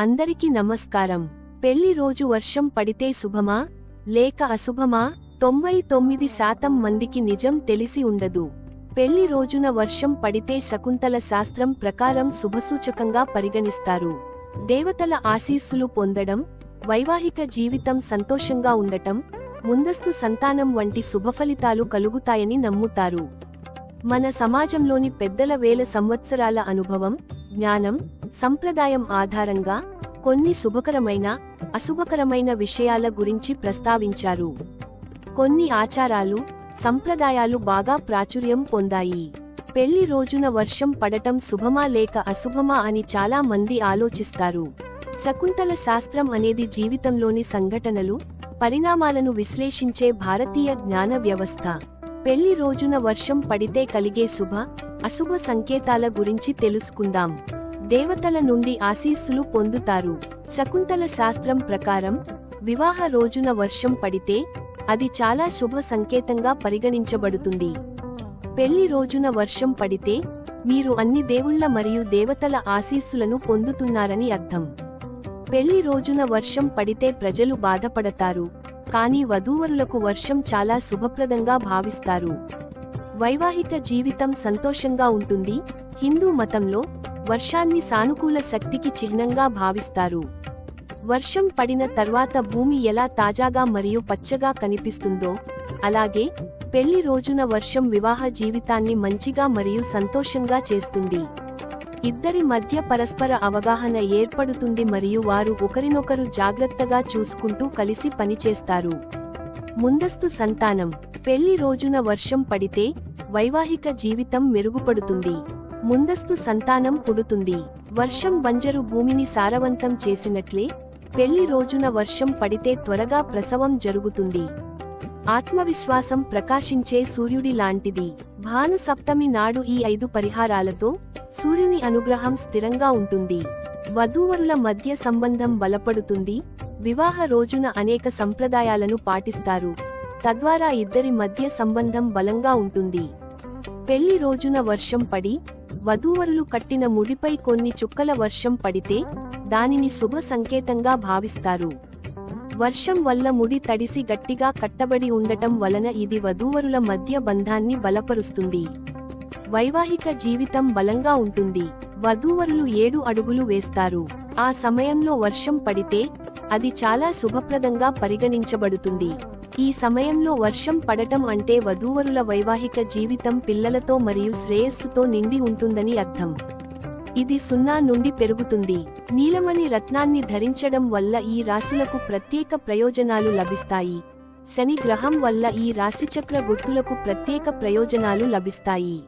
అందరికీ నమస్కారం. పెళ్ళి రోజు వర్షం పడితే శుభమా? లేక అశుభమా? తొంభై తొమ్మిది శాతం మందికి నిజం తెలిసి ఉండదు. పెళ్ళి రోజున వర్షం పడితే శకుంతల శాస్త్రం ప్రకారం శుభసూచకంగా పరిగణిస్తారు. దేవతల ఆశీస్సులు పొందడం వైవాహిక జీవితం సంతోషంగా ఉండటం ముందస్తు సంతానం వంటి శుభఫలితాలు కలుగుతాయని నమ్ముతారు. మన సమాజంలోని పెద్దల వేల సంవత్సరాల అనుభవం జ్ఞానం సంప్రదాయం ఆధారంగా కొన్ని శుభకరమైన అశుభకరమైన విషయాల గురించి ప్రస్తావించారు. కొన్ని ఆచారాలు సంప్రదాయాలు బాగా ప్రాచుర్యం పొందాయి. పెళ్ళి రోజున వర్షం పడటం శుభమా లేక అశుభమా అని చాలా మంది ఆలోచిస్తారు. శకుంతల శాస్త్రం అనేది జీవితంలోని సంఘటనలు పరిణామాలను విశ్లేషించే భారతీయ జ్ఞాన వ్యవస్థ. పెళ్ళి రోజున వర్షం పడితే కలిగే శుభ అశుభ సంకేతాల గురించి తెలుసుకుందాం. దేవతల నుండి ఆశీస్సులు పొందుతారు. శకుంతల శాస్త్రం ప్రకారం వివాహ రోజున వర్షం పడితే అది చాలా శుభ సంకేతంగా పరిగణించబడుతుంది. పెళ్ళి రోజున వర్షం పడితే మీరు అన్ని దేవుళ్ళ మరియు దేవతల ఆశీస్సులను పొందుతున్నారని అర్థం. పెళ్ళి రోజున వర్షం పడితే ప్రజలు బాధపడతారు. కానీ వధూవరులకు వర్షం చాలా శుభప్రదంగా భావిస్తారు. వైవాహిక జీవితం సంతోషంగా ఉంటుంది. హిందూ మతంలో వర్షాన్ని సానుకూల శక్తికి చిహ్నంగా భావిస్తారు. వర్షం పడిన తర్వాత భూమి ఎలా తాజాగా మరియు పచ్చగా కనిపిస్తుందో అలాగే పెళ్ళి రోజున వర్షం వివాహ జీవితాన్ని మంచిగా మరియు సంతోషంగా చేస్తుంది. ఇద్దరి మధ్య పరస్పర అవగాహన ఏర్పడుతుంది మరియు వారు ఒకరినొకరు జాగ్రత్తగా చూసుకుంటూ కలిసి పనిచేస్తారు. ముందస్తు సంతానం. పెళ్ళి రోజున వర్షం పడితే వైవాహిక జీవితం మెరుగుపడుతుంది. ముందస్తు సంతానం పుడుతుంది. వర్షం బంజరు భూమిని సారవంతం చేసినట్లే పెళ్ళి రోజున వర్షం పడితే త్వరగా ప్రసవం జరుగుతుంది. ఆత్మవిశ్వాసం ప్రకాశించే సూర్యుడి లాంటిది. భాను సప్తమి నాడు ఈ ఐదు పరిహారాలతో సూర్యుని అనుగ్రహం స్థిరంగా ఉంటుంది. వధూవరుల మధ్య సంబంధం బలపడుతుంది. వివాహ రోజున అనేక సంప్రదాయాలను పాటిస్తారు. తద్వారా ఇద్దరి మధ్య సంబంధం బలంగా ఉంటుంది. పెళ్ళి రోజున వర్షం పడి వధూవరులు కట్టిన ముడిపై కొన్ని చుక్కల వర్షం పడితే దానిని శుభ సంకేతంగా భావిస్తారు. వర్షం వల్ల ముడి తడిసి గట్టిగా కట్టబడి ఉండటం వలన ఇది వధూవరుల మధ్య బంధాన్ని బలపరుస్తుంది. వైవాహిక జీవితం బలంగా ఉంటుంది. వధూవరులు ఏడు అడుగులు వేస్తారు. ఆ సమయంలో వర్షం పడితే అది చాలా శుభప్రదంగా పరిగణించబడుతుంది. ఈ సమయంలో వర్షం పడటం అంటే వధూవరుల వైవాహిక జీవితం పిల్లలతో మరియు శ్రేయస్సుతో నిండి ఉంటుందని అర్థం. ఇది సున్నా నుండి పెరుగుతుంది. నీలమణి రత్నాన్ని ధరించడం వల్ల ఈ రాశులకు ప్రత్యేక ప్రయోజనాలు లభిస్తాయి. శని గ్రహం వల్ల ఈ రాశిచక్ర గుర్తులకు ప్రత్యేక ప్రయోజనాలు లభిస్తాయి.